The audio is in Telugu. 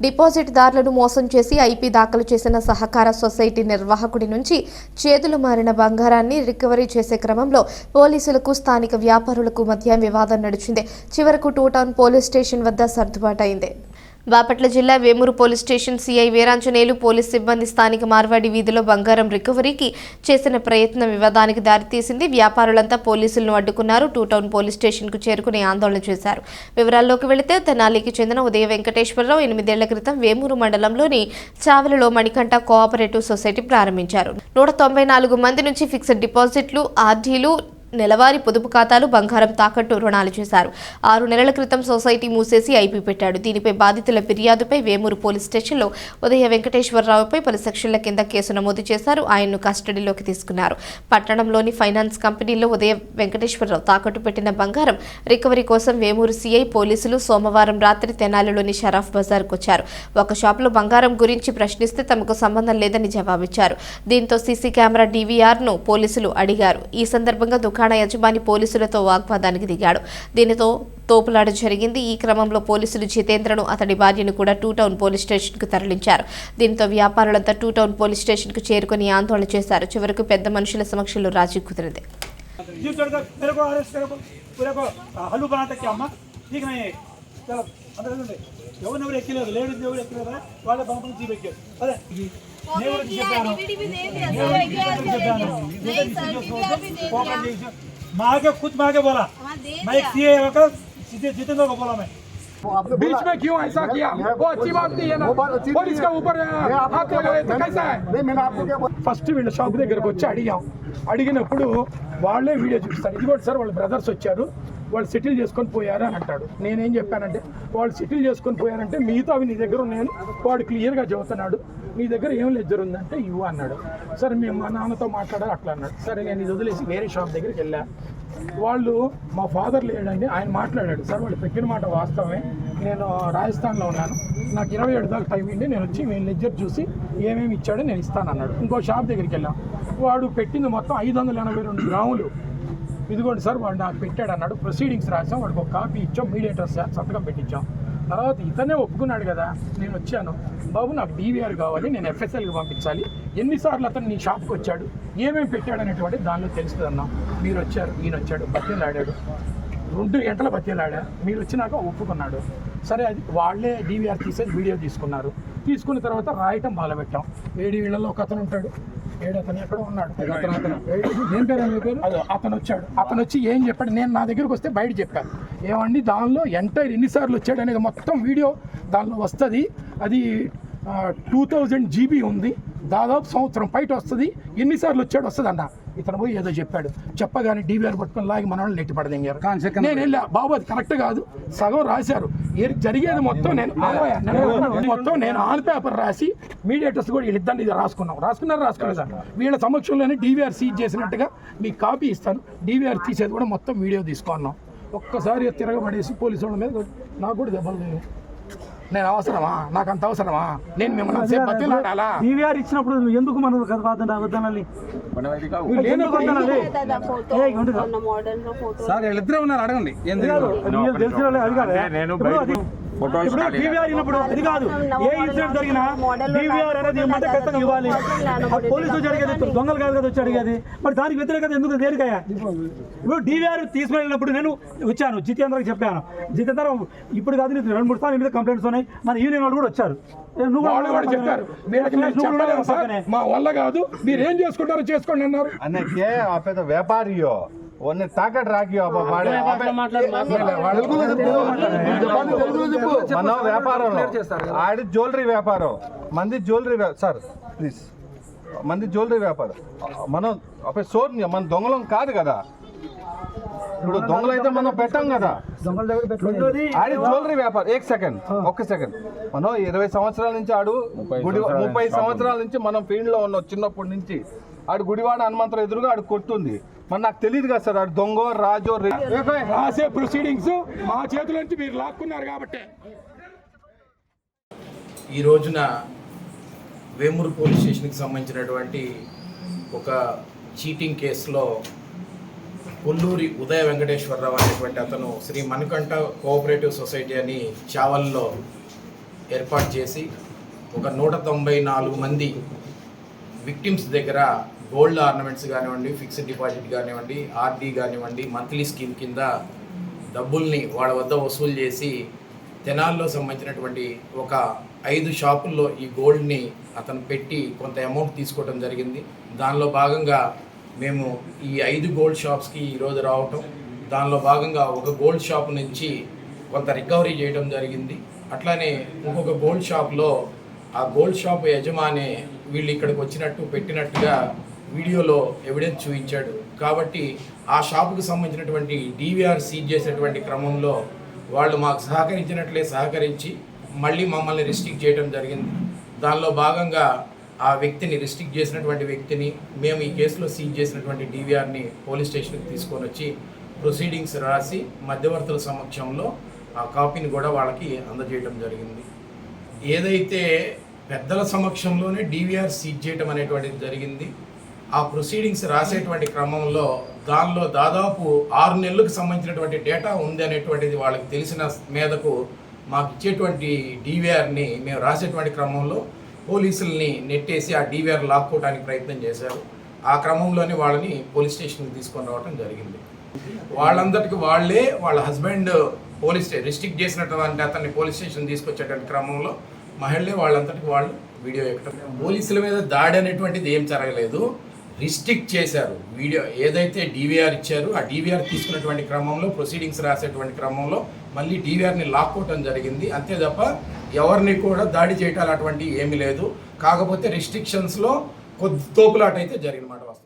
డిపాజిట్దారులను మోసం చేసి ఐపీ దాఖలు చేసిన సహకార సొసైటీ నిర్వాహకుడి నుంచి చేతులు మారిన బంగారాన్ని రికవరీ చేసే క్రమంలో పోలీసులకు స్థానిక వ్యాపారులకు మధ్య వివాదం నడిచింది. చివరకు టూటౌన్ పోలీస్ స్టేషన్ వద్ద సర్దుబాటైంది బాపట్ల జిల్లా Vemuru police station CI Veeranjaneyulu police సిబ్బంది స్థానిక మార్వాడి వీధిలో బంగారం రికవరీకి చేసిన ప్రయత్నం వివాదానికి దారితీసింది. వ్యాపారులంతా పోలీసులను అడ్డుకున్నారు. టూ టౌన్ పోలీస్ స్టేషన్కు చేరుకుని ఆందోళన చేశారు. వివరాల్లోకి వెళితే తెనాలికి చెందిన ఉదయ వెంకటేశ్వరరావు ఎనిమిదేళ్ళ క్రితం వేమూరు మండలంలోని చావలలో మణికంఠ కోఆపరేటివ్ సొసైటీ ప్రారంభించారు. నూట తొంభై నాలుగు మంది నుంచి ఫిక్స్డ్ డిపాజిట్లు ఆర్డీలు నెలవారీ పొదుపు ఖాతాలు బంగారం తాకట్టు రుణాలు చేశారు. ఆరు నెలల క్రితం సొసైటీ మూసేసి ఐపీ పెట్టాడు. దీనిపై బాధితుల ఫిర్యాదుపై వేమూరు పోలీస్ స్టేషన్లో ఉదయ వెంకటేశ్వరరావుపై పలు సెక్షన్ల కింద కేసు నమోదు చేశారు. ఆయన్ను కస్టడీలోకి తీసుకున్నారు. పట్టణంలోని ఫైనాన్స్ కంపెనీలో ఉదయ వెంకటేశ్వరరావు తాకట్టు పెట్టిన బంగారం రికవరీ కోసం వేమూరు సిఐ పోలీసులు సోమవారం రాత్రి తెనాలిలోని షరాఫ్ బజార్కు వచ్చారు ఒక షాపులో బంగారం గురించి ప్రశ్నిస్తే తమకు సంబంధం లేదని జవాబిచ్చారు. దీంతో సీసీ కెమెరా డీవీఆర్ను పోలీసులు అడిగారు. ఈ సందర్భంగా దుకాణ యజమాని పోలీసులతో వాగ్వాదానికి దిగాడు. దీనితో తోపులాట జరిగింది. ఈ క్రమంలో పోలీసులు జితేంద్రను అతడి భార్యను కూడా టూ టౌన్ పోలీస్ స్టేషన్కు తరలించారు. దీంతో వ్యాపారులంతా టూ టౌన్ పోలీస్ స్టేషన్కు చేరుకుని ఆందోళన చేశారు. చివరకు పెద్ద మనుషుల సమక్షంలో రాజీ కుదిరింది. ఎవరు ఎవరు ఎక్కలేదు? లేడీస్ ఎవరు ఎక్కలేదా? వాళ్ళ అదే. నేను కూడా చెప్పాను ओपन చేసి मागे खुद मागे बोला मैं एक सीए होकर सीधे जितेंद्र को बोला मैं बीच में क्यों ऐसा किया वो अच्छी बात नहीं है ना वो बात अच्छी पुलिस नहीं के है। ऊपर मैं आपको हाथ लगाए तो कैसा है नहीं मैंने आपको क्या बोला ఫస్ట్ వీళ్ళ షాప్ దగ్గరకు వచ్చి అడిగాం అడిగినప్పుడు వాళ్ళే వీడియో చూపిస్తారు ఇది కూడా సార్ వాళ్ళ బ్రదర్స్ వచ్చారు వాళ్ళు సెటిల్ చేసుకొని పోయారు అని అంటాడు నేనేం చెప్పానంటే వాళ్ళు సెటిల్ చేసుకొని పోయారంటే మిగతా అవి నీ దగ్గర ఉన్నాయని వాడు క్లియర్గా చెబుతున్నాడు నీ దగ్గర ఏం లెజ్జర్ ఉందంటే ఇవ్వు అన్నాడు. సరే మేము మా నాన్నతో మాట్లాడారు అట్లా అన్నాడు. సరే నేను ఇది వదిలేసి వేరే షాప్ దగ్గరికి వెళ్ళా. వాళ్ళు మా ఫాదర్ లేడండి ఆయన మాట్లాడాడు. సార్ వాళ్ళు పెట్టిన మాట వాస్తవమే. నేను రాజస్థాన్లో ఉన్నాను. నాకు ఇరవై ఏడు దాకా టైం ఉండి నేను వచ్చి మేము లెజ్జర్ చూసి ఏమేమి ఇచ్చాడో నేను ఇస్తాను అన్నాడు. ఇంకో షాప్ దగ్గరికి వెళ్ళాం. వాడు పెట్టింది మొత్తం ఐదు వందల ఎనభై రెండు గ్రాములు. ఇదిగోండి సార్ వాడు నాకు పెట్టాడు అన్నాడు. ప్రొసీడింగ్స్ రాసాం వాడికి ఒక కాపీ ఇచ్చాం. మీడియేటర్ సంతకం పెట్టించాం. తర్వాత ఇతనే ఒప్పుకున్నాడు కదా నేను వచ్చాను. బాబు నాకు డీవీఆర్ కావాలి నేను ఎఫ్ఎస్ఎల్కి పంపించాలి. ఎన్నిసార్లు అతను నీ షాప్కి వచ్చాడు? ఏమేమి పెట్టాడు అనేటువంటి దానిలో తెలుస్తుంది అన్నాం. మీరు వచ్చారు ఈయన వచ్చాడు బతిలాడాడు రెండు గంటల బతిలాడా మీరు వచ్చినాక ఒప్పుకున్నాడు. సరే అది వాళ్ళే డీవీఆర్ తీసేది వీడియో తీసుకున్నారు. తీసుకున్న తర్వాత రాయటం మొదలుపెట్టాం. ఏడు వీళ్ళలో ఒక అతను ఉంటాడు. ఏడు అతను ఎక్కడ ఉన్నాడు. అతను. అతను ఏడు- ఏం పేరు ఆయన పేరు? అదో అతను వచ్చాడు. అతను వచ్చి ఏం చెప్పాడు? నేను నా దగ్గరికి వస్తే బయట చెప్పాను ఏమండి దానిలో ఎంటైర్ ఎన్నిసార్లు వచ్చాడు అనేది మొత్తం వీడియో దానిలో వస్తుంది. అది టూ థౌజండ్ జీబీ ఉంది. దాదాపు సంవత్సరం బయట వస్తుంది. ఎన్నిసార్లు వచ్చాడు వస్తుంది అన్న ఇతను పోయి ఏదో చెప్పాడు. చెప్పగానే డీవీఆర్ పట్టుకొని లాగి మన వాళ్ళు నెట్టి పడదింగారు నేను వెళ్ళా. బాబు అది కరెక్ట్ కాదు. సగం రాశారు. జరిగేది మొత్తం నేను మొత్తం నేను ఆన్ పేపర్ రాసి మీడియేటర్స్ కూడా వీళ్ళిద్దరిని ఇది రాసుకున్నాం. రాసుకున్నారు రాసుకోలేదా వీళ్ళ సమక్షంలోనే డీవీఆర్ సీజ్ చేసినట్టుగా మీకు కాపీ ఇస్తాను. డీవీఆర్ తీసేది కూడా మొత్తం వీడియో తీసుకున్నాం. ఒక్కసారి తిరగబడేసి పోలీసు వాళ్ళ మీద నాకు కూడా దెబ్బలు. నేను అవసరమా? నాకు అంత అవసరమా? నేను మిమ్మల్ని బతిలాడాలా? డీవీఆర్ ఇచ్చినప్పుడు నువ్వు ఎందుకు మనం ఏ, ఉండదు. సార్ వీళ్ళిద్దరే ఉన్నారు అడగండి. ఏం ఇప్పుడు డివిఆర్ ఇన్నప్పుడు అది కాదు. ఏ ఇన్సిడెంట్ జరిగినా డివిఆర్ అనేది ఇవ్వమంటే ఖచ్చితంగా ఇవ్వాలి. పోలీసులు జరిగేది దొంగలు కాదు కదా వచ్చి అడిగేది. మరి దానికి వ్యతిరేకత ఎందుకు దేనికయ్యా? ఇప్పుడు డివిఆర్ తీసుకువెళ్ళినప్పుడు నేను వచ్చాను. జితేంద్రకి చెప్పాను. జితేంద్ర ఇప్పుడు కాదు నీకు రెండు మూడు సార్లు మీద కంప్లైంట్స్ ఉన్నాయి. మన యూనియన్ వాళ్ళు కూడా వచ్చారు. వాళ్ళు కూడా చెప్పారు. మా వల్ల కాదు. మీరు ఏం చేసుకుంటారో చేసుకోండి అన్నారు. వ్యాపారియో. వన్ తాకట్ రాకి మన వ్యాపారం ఆడి జ్యువెలరీ వ్యాపారం మంది జ్యువెలరీ సార్ ప్లీజ్ మంది జ్యువెలరీ వ్యాపారం మనం అప్పుడు సోర్ మన దొంగలం కాదు కదా ఇప్పుడు దొంగలు అయితే మనం పెట్టాం కదా ఆడి జ్యువెలరీ వ్యాపారం ఏక్ సెకండ్ ఒక్క సెకండ్ మనం ఇరవై సంవత్సరాల నుంచి ఆడు ముప్పై సంవత్సరాల నుంచి మనం ఫీల్డ్లో ఉన్న చిన్నప్పటి నుంచి ఆడు గుడివాడ హనుమంతరావు ఎదురుగా ఆడు కొట్టుంది. మరి నాకు తెలియదు కదా సార్ ఆడు దొంగ రాజో రే- రాసే ప్రొసీడింగ్స్ మా చేతుల నుంచి మీరు లాక్కున్నారు కాబట్టి. ఈ రోజున వేమూరు పోలీస్ స్టేషన్కి సంబంధించినటువంటి ఒక చీటింగ్ కేసులో కొల్లూరి ఉదయ వెంకటేశ్వరరావు అనేటువంటి అతను శ్రీ మణికంఠ కోఆపరేటివ్ సొసైటీ అని చావల్లో ఏర్పాటు చేసి ఒక నూట తొంభై నాలుగు మంది విక్టిమ్స్ దగ్గర గోల్డ్ ఆర్నమెంట్స్ కానివ్వండి ఫిక్స్డ్ డిపాజిట్ కానివ్వండి ఆర్డీ కానివ్వండి మంత్లీ స్కీమ్ కింద డబ్బుల్ని వాళ్ళ వద్ద వసూలు చేసి తెనాల్లో సంబంధించినటువంటి ఒక ఐదు షాపుల్లో ఈ గోల్డ్ని అతను పెట్టి కొంత అమౌంట్ తీసుకోవడం జరిగింది. దానిలో భాగంగా మేము ఈ ఐదు గోల్డ్ షాప్స్కి ఈరోజు రావటం దానిలో భాగంగా ఒక గోల్డ్ షాప్ నుంచి కొంత రికవరీ చేయడం జరిగింది. అట్లానే ఇంకొక గోల్డ్ షాప్లో ఆ గోల్డ్ షాప్ యజమాని వీళ్ళు ఇక్కడికి వచ్చినట్టు పెట్టినట్టుగా వీడియోలో ఎవిడెన్స్ చూపించాడు. కాబట్టి ఆ షాపుకు సంబంధించినటువంటి డీవీఆర్ సీజ్ చేసేటువంటి క్రమంలో వాళ్ళు మాకు సహకరించినట్లే సహకరించి మళ్ళీ మమ్మల్ని రిస్ట్రిక్ట్ చేయడం జరిగింది. దానిలో భాగంగా ఆ వ్యక్తిని రిస్ట్రిక్ట్ చేసినటువంటి వ్యక్తిని మేము ఈ కేసులో సీజ్ చేసినటువంటి డీవీఆర్ని పోలీస్ స్టేషన్కి తీసుకొని వచ్చి ప్రొసీడింగ్స్ రాసి మధ్యవర్తుల సమక్షంలో ఆ కాపీని కూడా వాళ్ళకి అందజేయడం జరిగింది. ఏదైతే పెద్దల సమక్షంలోనే డివిఆర్ సీజ్ చేయడం అనేటువంటిది జరిగింది. ఆ ప్రొసీడింగ్స్ రాసేటువంటి క్రమంలో దానిలో దాదాపు ఆరు నెలలకు సంబంధించినటువంటి డేటా ఉంది అనేటువంటిది వాళ్ళకి తెలిసిన మీదకు మాకు ఇచ్చేటువంటి డీవీఆర్ని మేము రాసేటువంటి క్రమంలో పోలీసుల్ని నెట్టేసి ఆ డివిఆర్ లాక్కోవడానికి ప్రయత్నం చేశారు. ఆ క్రమంలోనే వాళ్ళని పోలీస్ స్టేషన్కి తీసుకొని రావడం జరిగింది. వాళ్ళందరికీ వాళ్ళే వాళ్ళ హస్బెండ్ పోలీస్ స్టేషన్ రిస్ట్రిక్ట్ చేసినటువంటి అతన్ని పోలీస్ స్టేషన్ తీసుకొచ్చేటువంటి క్రమంలో మహిళలే వాళ్ళంతటికి వాళ్ళు వీడియో ఎక్కడం. పోలీసుల మీద దాడి అనేటువంటిది ఏం జరగలేదు. రిస్ట్రిక్ట్ చేశారు. వీడియో ఏదైతే డీవీఆర్ ఇచ్చారో ఆ డీవీఆర్ తీసుకున్నటువంటి క్రమంలో ప్రొసీడింగ్స్ రాసేటువంటి క్రమంలో మళ్ళీ డీవీఆర్ని లాక్కోవటం జరిగింది. అంతే తప్ప ఎవరిని కూడా దాడి చేయటాలు అటువంటివి ఏమీ లేదు. కాకపోతే రిస్ట్రిక్షన్స్లో కొద్ది తోపులాట అయితే జరిగినమాట వస్తుంది